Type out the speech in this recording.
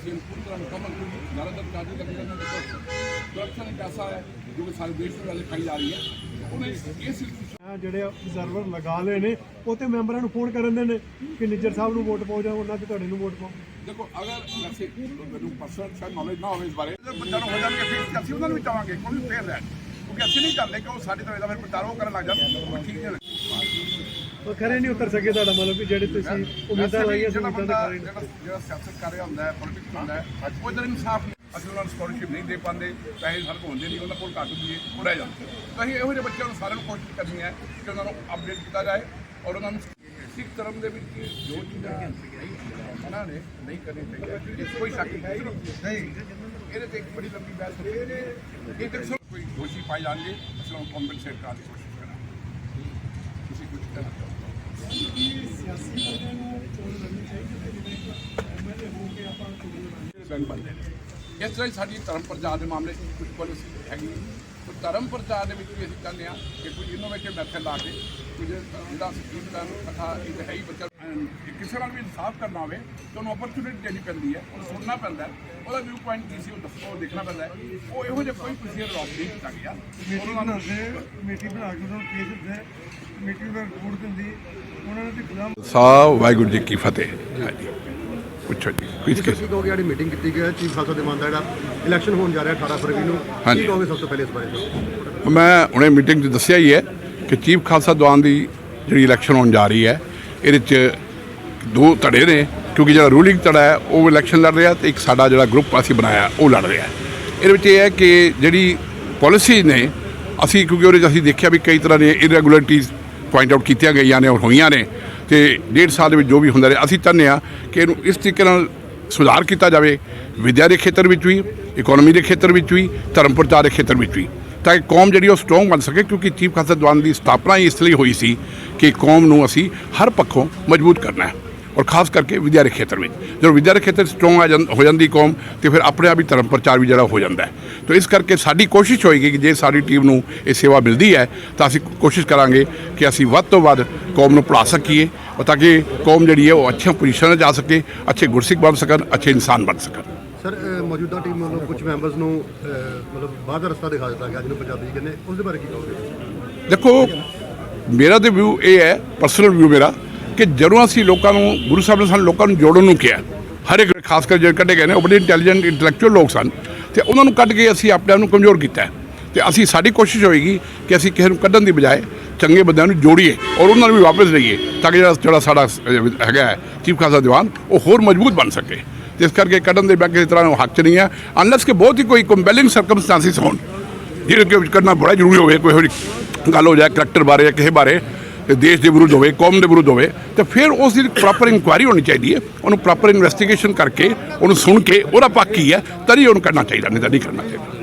ਅਸੀਂ ਪੂਰੀ ਤਰ੍ਹਾਂ ਮੁਕੰਮਲ ਕਰਾਂਗੇ ਜ਼ਿਆਦਾਤਰ ਕਾਜੀ ਲੱਗ ਜਾਂਦਾ ਦੇਖੋ ਕਰਪਸ਼ਨ ਇੱਕ ਐਸਾ ਹੈ ਜੋ ਕਿ ਸਾਰੇ ਦੇਸ਼ ਨੂੰ ਗੱਲ ਖਾਈ ਜਾ ਰਹੀ ਹੈ। ਉਹਨੇ ਇਸ ਜਿਹੜੇ ਅਬਜ਼ਰਵਰ ਲਗਾ ਲਏ ਨੇ ਉਹ ਤੇ ਮੈਂਬਰਾਂ ਨੂੰ ਫੋਨ ਕਰਨ ਦੇ ਨੇ ਕਿ ਨਿੱਜਰ ਸਾਹਿਬ ਨੂੰ ਵੋਟ ਪਾਓ ਜਾਂ ਉਹਨਾਂ ਤੇ ਤੁਹਾਡੇ ਨੂੰ ਵੋਟ ਪਾਓ। ਦੇਖੋ ਅਗਰ ਵੈਸੇ ਮੈਨੂੰ ਪਰਸਨਲ ਸ਼ਾਇਦ ਨੌਲੇਜ ਨਾ ਹੋਵੇ ਇਸ ਬਾਰੇ। ਜੇ ਬੱਚਾ ਨੂੰ ਹੋ ਜਾਣਗੇ ਫਿਰ ਅਸੀਂ ਉਹਨਾਂ ਨੂੰ ਵੀ ਚਾਹਾਂਗੇ ਕੋਈ ਫੇਰ ਹੈ। ਕਿਉਂਕਿ ਅਸੀਂ ਨਹੀਂ ਚਾਹੁੰਦੇ ਕਿ ਉਹ ਸਾਡੀ ਤਰ੍ਹਾਂ ਦਾ ਫਿਰ ਪ੍ਰਚਾਰ ਉਹ ਕਰਨ ਲੱਗ ਜਾਣ। ਠੀਕ ਨਹੀਂ ਲੱਗਦਾ ਉਹ ਖਰੇ ਨਹੀਂ ਉਤਰ ਸਕੇ ਤੁਹਾਡਾ ਮਤਲਬ ਕਿ ਜਿਹੜੇ ਤੁਸੀਂ ਉਮੀਦਾਂ ਲਾਈਆਂ ਸੀ ਜਿਹੜਾ ਬੰਦਾ ਜਿਹੜਾ ਸਿਆਸਤ ਕਰ ਰਿਹਾ ਹੁੰਦਾ ਹੈ ਪੋਲਿਟਿਕਸ ਹੁੰਦਾ ਹੈ ਉਹ ਇਧਰ ਇਨਸਾਫ ਅਸੀਂ ਉਹਨਾਂ ਨੂੰ ਸਕਾਲਰਸ਼ਿਪ ਨਹੀਂ ਦੇ ਪਾਉਂਦੇ ਪੈਸੇ ਸਾਡੇ ਕੋਲ ਹੁੰਦੇ ਨਹੀਂ ਉਹਨਾਂ ਕੋਲ ਘੱਟ ਹੁੰਦੀ ਹੈ ਰਹਿ ਜਾਂਦੇ ਤਾਂ ਅਸੀਂ ਇਹੋ ਜਿਹੇ ਬੱਚਿਆਂ ਨੂੰ ਸਾਰਿਆਂ ਨੂੰ ਕੋਸ਼ਿਸ਼ ਕਰਨੀ ਹੈ ਕਿ ਉਹਨਾਂ ਨੂੰ ਅਪਡੇਟ ਕੀਤਾ ਜਾਏ ਔਰ ਉਹਨਾਂ ਨੂੰ ਸਿੱਖ ਧਰਮ ਦੇ ਵਿੱਚ ਜੋ ਚੀਜ਼ਾਂ ਉਹਨਾਂ ਨੇ ਨਹੀਂ ਕਰਨੀ ਚਾਹੀਦੀ ਕੋਈ ਸ਼ੱਕ ਨਹੀਂ। ਇਹਦੇ ਤੇ ਇੱਕ ਬੜੀ ਲੰਬੀ ਬਹਿਸ ਹੋਈ। ਇਹ ਤੇ ਕੋਈ ਦੋਸ਼ੀ ਪਾਏ ਜਾਣਗੇ ਅਸੀਂ ਉਹਨਾਂ ਨੂੰ ਕੰਪਨਸੇਟ ਕਰਨ ਦੀ ਕੋਸ਼ਿਸ਼ ਕਰਾਂਗੇ। ਤੁਸੀਂ ਕੁਝ ਕਹਿਣਾ ਬੈਂਕ ਬੰਦੇ ਨੇ ਇਸ ਤਰ੍ਹਾਂ ਸਾਡੀ ਧਰਮ ਪ੍ਰਚਾਰ ਦੇ ਮਾਮਲੇ 'ਚ ਕੁਝ ਪਾਲਿਸੀ ਹੈਗੀ ਤੇ ਧਰਮ ਪ੍ਰਚਾਰ ਦੇ ਵਿੱਚ ਵੀ ਅਸੀਂ ਚਾਹੁੰਦੇ ਹਾਂ ਕਿ ਕੋਈ ਇਨੋਵੇਟਿਵ ਮੈਥਡ ਲਾ ਕੇ ਕੁਝ ਜਿਹੜਾ ਸਕੀਮ ਦਾ ਕਥਾ ਇਹ ਹੈ ਹੀ ਬੱਚਾ ਕਿਸੇ ਨਾਲ ਵੀ ਇਨਸਾਫ ਕਰਨਾ ਹੋਵੇ ਤਾਂ ਉਹਨੂੰ ਓਪਰਚੁਨਿਟੀ ਦੇਣੀ ਪੈਂਦੀ ਹੈ, ਉਹਨੂੰ ਸੁਣਨਾ ਪੈਂਦਾ ਉਹਦਾ ਵਿਊ ਪੁਆਇੰਟ ਕੀ ਸੀ ਉਹ ਦੱਸੋ ਦੇਖਣਾ ਪੈਂਦਾ ਉਹ ਇਹੋ ਜਿਹਾ ਕੋਈ ਪ੍ਰੋਸੀਜਰ ਅਡਾਪਟ ਨਹੀਂ ਕੀਤਾ ਗਿਆ। ਕਮੇਟੀ ਬਣਾਉਂਦੇ ਕਮੇਟੀ ਬਣਾ ਕੇ ਉਹਨਾਂ ਨੂੰ ਕੇਸ ਦਿੱਤੇ ਕਮੇਟੀ ਦਾ ਰਿਪੋਰਟ ਦਿੰਦੀ ਉਹਨਾਂ ਨੇ ਤੇ ਖਿਲਾਫ ਸਾ ਵਾਹਿਗੁਰੂ ਜੀ ਕੀ ਫਤਿਹ। ਹਾਂਜੀ ਪੁੱਛੋ ਜੀ ਕੁਝ ਤੁਸੀਂ ਕਹੋਗੇ ਜਿਹੜੀ ਮੀਟਿੰਗ ਕੀਤੀ ਗਈ ਹੈ? ਚੀਫ ਖਾਲਸਾ ਦੀਵਾਨ ਦਾ ਜਿਹੜਾ ਇਲੈਕਸ਼ਨ ਹੋਣ ਜਾ ਰਿਹਾ 18 ਫਰਵਰੀ ਨੂੰ ਹਾਂਜੀ। ਕੀ ਕਹੋਗੇ ਸਭ ਤੋਂ ਪਹਿਲੇ ਇਸ ਬਾਰੇ ਸਰ ਮੈਂ ਹੁਣੇ ਮੀਟਿੰਗ 'ਚ ਦੱਸਿਆ ਹੀ ਹੈ ਕਿ ਚੀਫ ਖਾਲਸਾ ਦੀਵਾਨ ਦੀ ਜਿਹੜੀ ਇਲੈਕਸ਼ਨ ਹੋਣ ਜਾ ਰਹੀ ਹੈ ਇਹਦੇ 'ਚ ਦੋ ਧੜੇ ਨੇ ਕਿਉਂਕਿ ਜਿਹੜਾ ਰੂਲਿੰਗ ਧੜਾ ਹੈ ਉਹ ਇਲੈਕਸ਼ਨ ਲੜ ਰਿਹਾ ਤੇ ਇੱਕ ਸਾਡਾ ਜਿਹੜਾ ਗਰੁੱਪ ਅਸੀਂ ਬਣਾਇਆ ਉਹ ਲੜ ਰਿਹਾ ਇਹਦੇ ਵਿੱਚ ਇਹ ਹੈ ਕਿ ਜਿਹੜੀ ਪਾਲਿਸੀ ਨੇ ਅਸੀਂ ਕਿਉਂਕਿ ਉਹਦੇ 'ਚ ਅਸੀਂ ਦੇਖਿਆ ਵੀ ਕਈ ਤਰ੍ਹਾਂ ਦੀਆਂ ਇਰੈਗੂਲਰਿਟੀਜ਼ ਪੁਆਇੰਟ ਆਊਟ ਕੀਤੀਆਂ ਗਈਆਂ ਨੇ ਔਰ ਹੋਈਆਂ ਨੇ ਤੇ ਡੇਢ ਸਾਲ ਦੇ ਵਿੱਚ ਜੋ ਵੀ ਹੁੰਦਾ ਰਿਹਾ, ਅਸੀਂ ਚਾਹੁੰਦੇ ਹਾਂ ਕਿ ਇਹਨੂੰ ਇਸ ਤਰੀਕੇ ਨਾਲ ਸੁਧਾਰ ਕੀਤਾ ਜਾਵੇ, ਵਿਦਿਆ ਦੇ ਖੇਤਰ ਵਿੱਚ ਵੀ ਇਕਨੋਮੀ ਦੇ ਖੇਤਰ ਵਿੱਚ ਵੀ, ਧਰਮ ਪ੍ਰਚਾਰ ਦੇ ਖੇਤਰ ਵਿੱਚ ਵੀ, ਤਾਂ ਕਿ ਕੌਮ ਜਿਹੜੀ ਉਹ ਸਟਰੋਂਗ ਬਣ ਸਕੇ ਕਿਉਂਕਿ ਚੀਫ ਖਾਲਸਾ ਦੀਵਾਨ ਦੀ ਸਥਾਪਨਾ ਹੀ ਇਸ ਲਈ ਹੋਈ ਸੀ ਕਿ ਕੌਮ ਨੂੰ ਅਸੀਂ ਹਰ ਪੱਖੋਂ ਮਜ਼ਬੂਤ ਕਰਨਾ ਹੈ। ਔਰ ਖਾਸ ਕਰਕੇ ਵਿਦਿਆ ਦੇ ਖੇਤਰ ਵਿੱਚ। ਜਦੋਂ ਵਿਦਿਆ ਦੇ ਖੇਤਰ ਸਟਰੋਂਗ ਆ ਜਾਂ ਹੋ ਜਾਂਦੀ ਕੌਮ ਤੇ ਫਿਰ ਆਪਣੇ ਆਪ ਹੀ ਧਰਮ ਪ੍ਰਚਾਰ ਵੀ ਜਿਹੜਾ ਹੋ ਜਾਂਦਾ ਹੈ। ਤਾਂ ਇਸ ਕਰਕੇ ਸਾਡੀ ਕੋਸ਼ਿਸ਼ ਹੋਏਗੀ ਕਿ ਜੇ ਸਾਡੀ ਟੀਮ ਨੂੰ ਇਹ ਸੇਵਾ ਮਿਲਦੀ ਹੈ ਤਾਂ ਅਸੀਂ ਕੋਸ਼ਿਸ਼ ਕਰਾਂਗੇ ਕਿ ਅਸੀਂ ਵੱਧ ਤੋਂ ਵੱਧ ਕੌਮ ਨੂੰ ਪੜ੍ਹਾ ਸਕੀਏ ਔਰ ਤਾਂ ਕਿ ਕੌਮ ਜਿਹੜੀ ਹੈ ਉਹ ਅੱਛੀਆਂ ਪੋਜੀਸ਼ਨਾਂ 'ਤੇ ਜਾ ਸਕੇ ਅੱਛੇ ਗੁਰਸਿੱਖ ਬਣ ਸਕਣ ਅੱਛੇ ਇਨਸਾਨ ਬਣ ਸਕਣ। ਸਰ ਮੌਜੂਦਾ ਟੀਮ ਵੱਲੋਂ ਕੁਝ ਮੈਂਬਰਸ ਨੂੰ ਮਤਲਬ ਬਾਹਰ ਦਾ ਰਸਤਾ ਦਿਖਾ ਦਿੱਤਾ ਗਿਆ ਜਿਹਨੂੰ ਪੰਜਾਬੀ 'ਚ ਕਹਿੰਦੇ ਉਸ ਦੇ ਬਾਰੇ ਕੀ ਕਹੋਗੇ? ਦੇਖੋ ਮੇਰਾ ਤੇ ਵਿਊ ਇਹ ਹੈ ਪਰਸਨਲ ਵਿਊ ਮੇਰਾ ਕਿ ਜਦੋਂ ਅਸੀਂ ਲੋਕਾਂ ਨੂੰ, ਗੁਰੂ ਸਾਹਿਬ ਨੇ ਸਾਨੂੰ ਲੋਕਾਂ ਨੂੰ ਜੋੜਨ ਨੂੰ ਕਿਹਾ, ਹਰ ਇੱਕ ਖਾਸ ਕਰ ਜਿਹੜੇ ਕੱਢੇ ਗਏ ਨੇ, ਉਹ ਬੜੇ ਇੰਟੈਲੀਜੈਂਟ ਇੰਟੈਲੈਕਚੁਅਲ ਲੋਕ ਸਨ, ਤੇ ਉਹਨਾਂ ਨੂੰ ਕੱਢ ਕੇ ਅਸੀਂ ਆਪਣੇ ਆਪ ਨੂੰ ਕਮਜ਼ੋਰ ਕੀਤਾ ਹੈ। ਤੇ ਅਸੀਂ ਸਾਡੀ ਕੋਸ਼ਿਸ਼ ਹੋਏਗੀ ਕਿ ਅਸੀਂ ਕਿਸੇ ਨੂੰ ਕੱਢਣ ਦੀ ਬਜਾਏ ਚੰਗੇ ਬੰਦਿਆਂ ਨੂੰ ਜੋੜੀਏ ਔਰ ਉਹਨਾਂ ਨੂੰ ਵੀ ਵਾਪਸ ਲਈਏ, ਤਾਂ ਕਿ ਜਿਹੜਾ ਜਿਹੜਾ ਸਾਡਾ ਹੈਗਾ ਚੀਫ ਖਾਸਾ ਦੀਵਾਨ, ਉਹ ਹੋਰ ਮਜ਼ਬੂਤ ਬਣ ਸਕੇ। ਤੇ ਇਸ ਕਰਕੇ ਕੱਢਣ ਦੇ ਬੈਂਕ ਇਸ ਤਰ੍ਹਾਂ ਨੂੰ ਹੱਕ 'ਚ ਨਹੀਂ ਹੈ ਅਨਲੈਸ ਕਿ ਬਹੁਤ ਹੀ ਕੋਈ ਕੰਪੈਲਿੰਗ ਸਰਕਮਸਟੈਂਸਿਸ ਹੋਣ, ਜਿਹਦੇ ਕਿ ਵਿੱਚ ਕਰਨਾ ਬੜਾ ਜ਼ਰੂਰੀ ਹੋਵੇ, ਕੋਈ ਹੋਰ ਗੱਲ ਹੋ ਜਾਏ ਕਰੈਕਟਰ ਬਾਰੇ ਜਾਂ ਕਿਸੇ ਬਾਰੇ ਤੇ ਦੇਸ਼ ਦੇ ਵਿਰੁੱਧ ਹੋਵੇ, ਕੌਮ ਦੇ ਵਿਰੁੱਧ ਹੋਵੇ, ਤੇ ਫਿਰ ਉਸ ਦੀ ਪ੍ਰੋਪਰ ਇਨਕੁਆਇਰੀ ਹੋਣੀ ਚਾਹੀਦੀ ਹੈ। ਉਹਨੂੰ ਪ੍ਰੋਪਰ ਇਨਵੈਸਟੀਗੇਸ਼ਨ ਕਰਕੇ, ਉਹਨੂੰ ਸੁਣ ਕੇ, ਉਹਦਾ ਪੱਖ ਕੀ ਹੈ ਤਰੀ ਉਹਨੂੰ ਕਰਨਾ ਚਾਹੀਦਾ, ਨਹੀਂ ਤਾਂ ਨਹੀਂ ਕਰਨਾ ਚਾਹੀਦਾ।